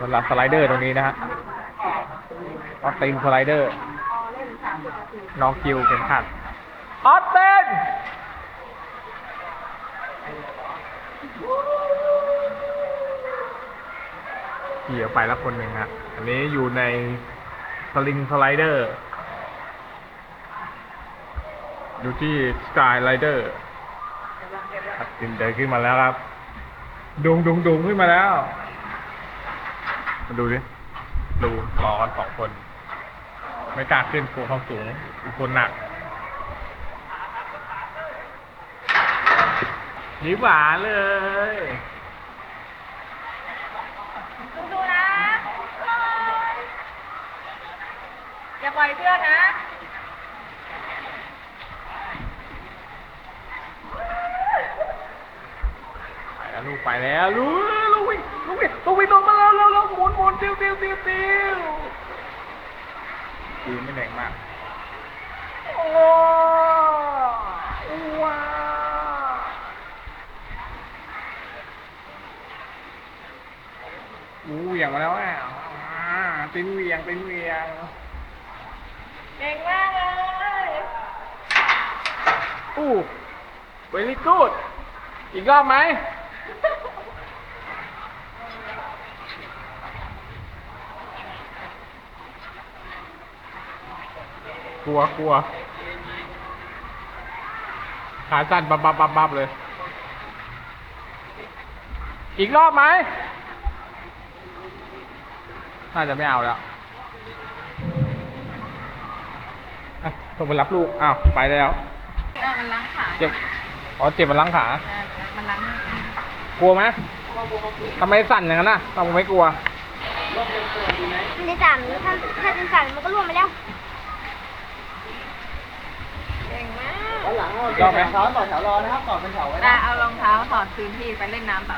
สำหรับสไลเดอร์ตรงนี้นะฮะออสตินสไลเดอร์น้องคิวเข็มขัดออสตินขี่ออกไปล้วคนหนึ่งฮะอันนี้อยู่ในสลิงสไลเดอร์อยู่ที่สกายไลเดอร์ตัดสินขึ้นมาแล้วครับดุงดุงดุงขึ้นมาแล้ว มาดูดิดูรอกันสองคน ไม่กล้าขึ้นกลัวความสูงอีกคนหนักยิ้มหวานเลยดูนะอย่าปล่อยเพื่อนนะไปแล้วลูกไปแล้วลูก ลูกวิ่งลูกวิ่งลูกวิ่งลงมาแล้วแล้วแล้วหมุนหมุนติ้วติ้วติ้วติ้วคือไม่แรงมากโอ้ว้าวอู้เหวี่ยงมาแล้วอะอ่าติ้นเหวี่ยงติ้นเหวี่ยงเก่งมากเลยอู้เวลี่กูดอีกรอบไหม ลัวกลัวขาสั่นบับบับบับบับเลย อีกรอบไหม น่าจะไม่เอาแล้วอะต้องไปรับลูก อ้าว ไปแล้วเออมันล้างขาเจ็บอ๋อ เจ็บมันล้างขาเออมันล้าง กลัวไหมทำไมสั่นอย่างนั้นน่ะทำไมไม่กลัวมันจะสั่นถ้าถ้าจะสั่นมันก็ร่วงไปแล้ว เก่ง ต่อแถวรอนะครับก่อนเป็นแถวไว้นะ อ่เอารองเท้าถอดพื้นที่ไปเล่นน้ำต่อ